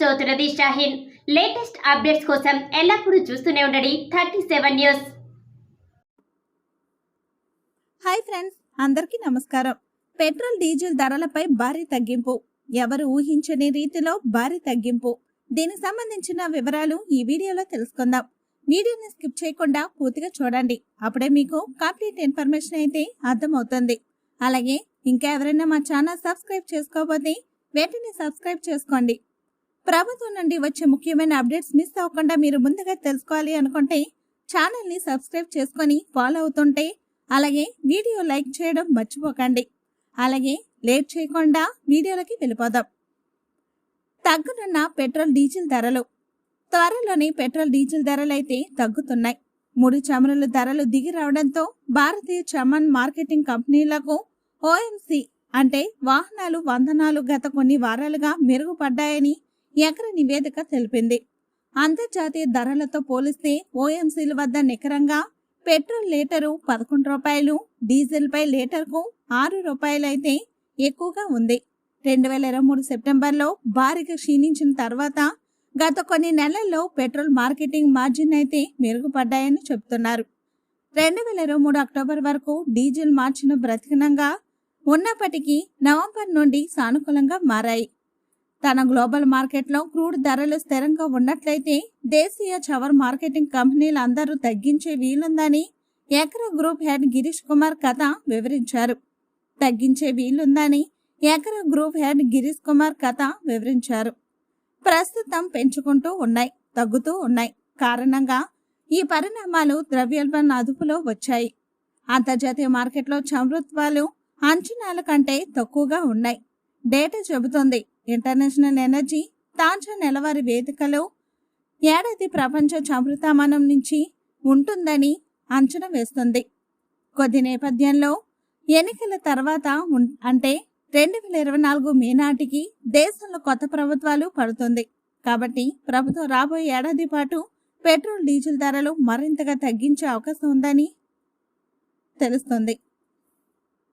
చదువుతున్నది Shaheen. Latest updates కోసం ఎల్లప్పుడూ చూస్తూనే ఉండండి thirty seven news. Hi friends అందరికీ నమస్కారం. పెట్రోల్ డీజిల్ ధరలపై భారీ తగ్గింపు. ఎవరు ఊహించని రీతిలో భారీ తగ్గింపు. దీనికి సంబంధించిన వివరాలు ఈ వీడియోలో తెలుసుకుందాం. వీడియోని స్కిప్ చేయకుండా పూర్తిగా చూడండి. అప్పుడే మీకు కంప్లీట్ ఇన్ఫర్మేషన్ అయితే అర్థమవుతుంది. అలాగే ఇంకా ఎవరైనా మా ఛానల్ సబ్స్క్రైబ్ చేసుకోకపోతే వెంటనే సబ్స్క్రైబ్ చేసుకోండి. ప్రభుత్వం నుండి వచ్చే ముఖ్యమైన అప్డేట్స్ మిస్ అవ్వకుండా మీరు ముందుగా తెలుసుకోవాలి అనుకుంటే ఛానల్ని సబ్స్క్రైబ్ చేసుకొని ఫాలో అవుతుంటే అలాగే వీడియో లైక్ చేయడం మర్చిపోకండి. అలాగే లేట్ చేయకుండా వీడియోలకి వెళ్ళిపోదాం. తగ్గునున్న పెట్రోల్ డీజిల్ ధరలు. త్వరలోనే పెట్రోల్ డీజిల్ ధరలు అయితే తగ్గుతున్నాయి. ముడి చమురుల ధరలు దిగి రావడంతో భారతీయ చమన్ మార్కెటింగ్ కంపెనీలకు ఓఎంసి అంటే వాహనాలు వందనాలు గత కొన్ని వారాలుగా మెరుగుపడ్డాయని ఎకర నివేదిక తెలిపింది. అంతర్జాతీయ ధరలతో పోలిస్తే ఓఎంసీల వద్ద నికరంగా పెట్రోల్ లీటరు పదకొండు రూపాయలు డీజిల్పై లీటర్కు ఆరు రూపాయలైతే ఎక్కువగా ఉంది. రెండు వేల ఇరవై మూడు సెప్టెంబర్లో భారీగా క్షీణించిన తర్వాత గత కొన్ని నెలల్లో పెట్రోల్ మార్కెటింగ్ మార్జిన్ అయితే మెరుగుపడ్డాయని చెబుతున్నారు రెండు వేల ఇరవై మూడు అక్టోబర్ వరకు డీజిల్ మార్జిన్ బ్రతికినంగా ఉన్నప్పటికీ నవంబర్ నుండి సానుకూలంగా మారాయి. తన గ్లోబల్ మార్కెట్లో క్రూడ్ ధరలు స్థిరంగా ఉన్నట్లయితే దేశీయ చవర్ మార్కెటింగ్ కంపెనీలు అందరూ తగ్గించే వీలుందని ఎకర గ్రూప్ హెడ్ గిరీష్ కుమార్ కథ వివరించారు. తగ్గించే వీలుందని ఎకర గ్రూప్ హెడ్ గిరీష్ కుమార్ కథ వివరించారు. ప్రస్తుతం పెంచుకుంటూ ఉన్నాయి తగ్గుతూ ఉన్నాయి. కారణంగా ఈ పరిణామాలు ద్రవ్యోల్బణ అదుపులో వచ్చాయి. అంతర్జాతీయ మార్కెట్లో చమృత్వాలు అంచనాల కంటే తక్కువగా ఉన్నాయి. డేటా చెబుతోంది. ఇంటర్నేషనల్ ఎనర్జీ తాజా నెలవారీ వేదికలో ఏడాది ప్రపంచ చమృతామానం నుంచి ఉంటుందని అంచనా వేస్తుంది. కొద్ది నేపథ్యంలో ఎన్నికల తర్వాత అంటే రెండు వేల ఇరవై నాలుగు మే నాటికి దేశంలో కొత్త ప్రభుత్వాలు పడుతుంది. కాబట్టి ప్రభుత్వం రాబోయే ఏడాది పాటు పెట్రోల్ డీజిల్ ధరలు మరింతగా తగ్గించే అవకాశం ఉందని తెలుస్తుంది.